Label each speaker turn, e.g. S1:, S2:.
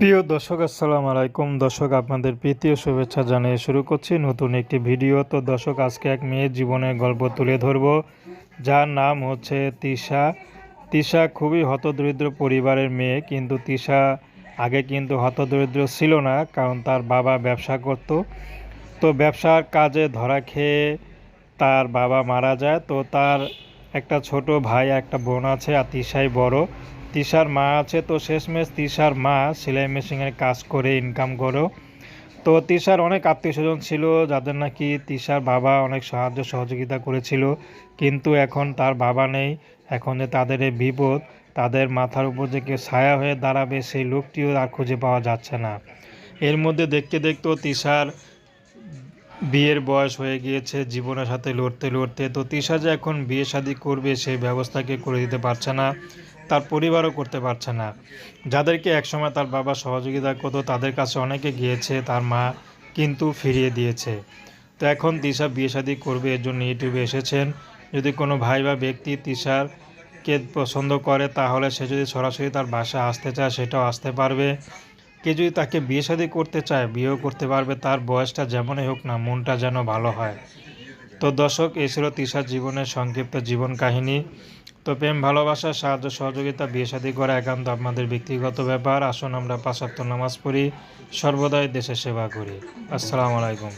S1: প্রিয় দর্শক, আসসালামু আলাইকুম। দর্শক, আপনাদের প্রীতি ও শুভেচ্ছা জানিয়ে শুরু করছি নতুন একটি ভিডিও। তো দর্শক, আজকে এক মেয়ের জীবনের গল্প তুলে ধরব, যার নাম হচ্ছে তিশা। তিশা খুবই হতদরিদ্র পরিবারের মেয়ে, কিন্তু তিশা আগে কিন্তু হতদরিদ্র ছিল না, কারণ তার বাবা ব্যবসা করত। তো ব্যবসার কাজে ধরা খেয়ে তার বাবা মারা যায়। তো তার একটা ছোট ভাই, একটা বোন আছে, আর তিশাই বড়। তিশার মা আছে, তো শেষমেশ তিশার মা সেলাই মেশিনের কাজ করে ইনকাম করো। তো তিশার অনেক আত্মীয় স্বজন ছিল, যাদের নাকি তিশার বাবা অনেক সাহায্য সহযোগিতা করেছিল, কিন্তু এখন তার বাবা নেই। এখন যে তাদের এই বিপদ, তাদের মাথার উপর যে কেউ ছায়া হয়ে দাঁড়াবে, সেই লোকটিও আর খুঁজে পাওয়া যাচ্ছে না। এর মধ্যে দেখতে দেখতেও তিশার বিয়ের বয়স হয়ে গিয়েছে, জীবনের সাথে লড়তে লড়তে। তো তিশা যে এখন বিয়ে শাদী করবে, সেই ব্যবস্থাকে করে দিতে পারছে না। তার পরিবারও করতে পারছে না। যাদেরকে একসময় তার বাবা সহযোগিতা করতো, তাদের কাছে অনেকে গিয়েছে, তার মা কিন্তু ফিরিয়ে দিয়েছে। তো এখন তিশা বিয়ে শাদী করবে, এর জন্য ইউটিউবে এসেছেন। যদি কোনো ভাই বা ব্যক্তি তিশার কে পছন্দ করে, তাহলে সে যদি সরাসরি তার বাসায় আসতে চায়, সেটাও আসতে পারবে। কে যদি তাকে বিয়ে শাদী করতে চায়, বিয়েও করতে পারবে। তার বয়সটা যেমনই হোক না, মনটা যেন ভালো হয়। তো দর্শক, এই ছিল তিশার জীবনের সংক্ষিপ্ত জীবন কাহিনী। তো প্রেম, ভালোবাসা, সাহায্য, সহযোগিতা, বিয়ে শাদী করা একান্ত আপনাদের ব্যক্তিগত ব্যাপার। আসুন আমরা পাশাপ্ত নামাজ পড়ি, সর্বদাই দেশের সেবা করি। আসসালামু আলাইকুম।